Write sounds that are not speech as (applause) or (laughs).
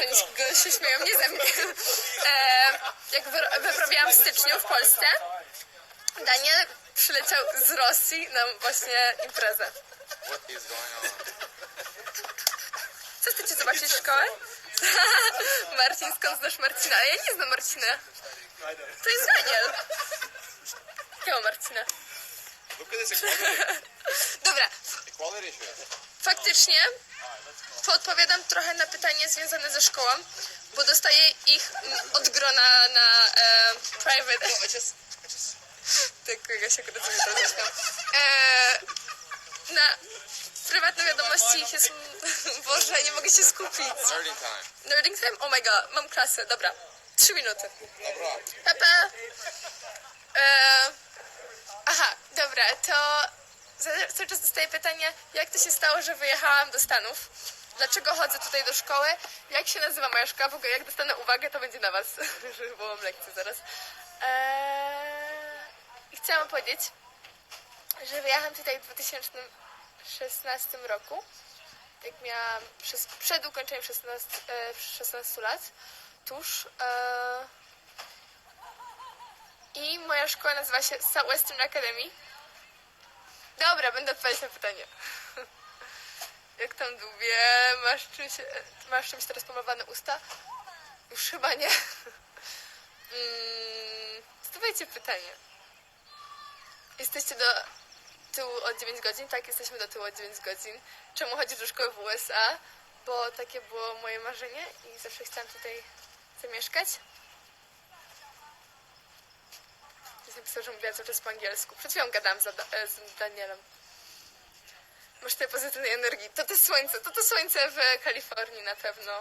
oni się- śmieją nie ze mnie. E, jak wy- wyprawiałam w styczniu w Polsce, Daniel przyleciał z Rosji na właśnie imprezę. What is going on? Co chcecie zobaczyć szkołę? (laughs) Marcin, skąd znasz Marcina? Ale ja nie znam Marcina. To jest Daniel. Jakiego Marcina? (laughs) Dobra. Faktycznie podpowiadam trochę na pytanie związane ze szkołą, bo dostaję ich mm, od grona na e, private. Just. Tak, kogoś się akurat to. E, na prywatne wiadomości ich jest... (laughs) Boże, nie mogę się skupić. Learning time. Nerding time? Oh my god, mam klasę, dobra. Trzy minuty. Dobra. Pepe. E, aha, dobra, to cały czas dostaję pytanie, jak to się stało, że wyjechałam do Stanów? Dlaczego chodzę tutaj do szkoły? Jak się nazywa moja szkoła? W ogóle jak dostanę uwagę, to będzie na was, (laughs) mam lekcję zaraz. Eee, chciałam powiedzieć, że wyjechałam tutaj w 2016 roku. Jak miałam przez, przed ukończeniem 16, e, 16 lat, tuż. E, I moja szkoła nazywa się Southwestern Academy. Dobra, będę odpowiadać na pytanie. (laughs) Jak tam dłubię? Masz czymś, masz czymś teraz pomalowane usta? Już chyba nie. (laughs) Mm, pytanie. Jesteście do tyłu o 9 godzin? Tak, jesteśmy do tyłu o 9 godzin. Czemu chodzisz do szkoły w USA? Bo takie było moje marzenie i zawsze chciałam tutaj zamieszkać. Jest napisał, że mówiła cały czas po angielsku. Przed chwilą gadałam za, e, z Danielem. Masz tej pozytywnej energii. To to słońce, to to słońce w Kalifornii na pewno.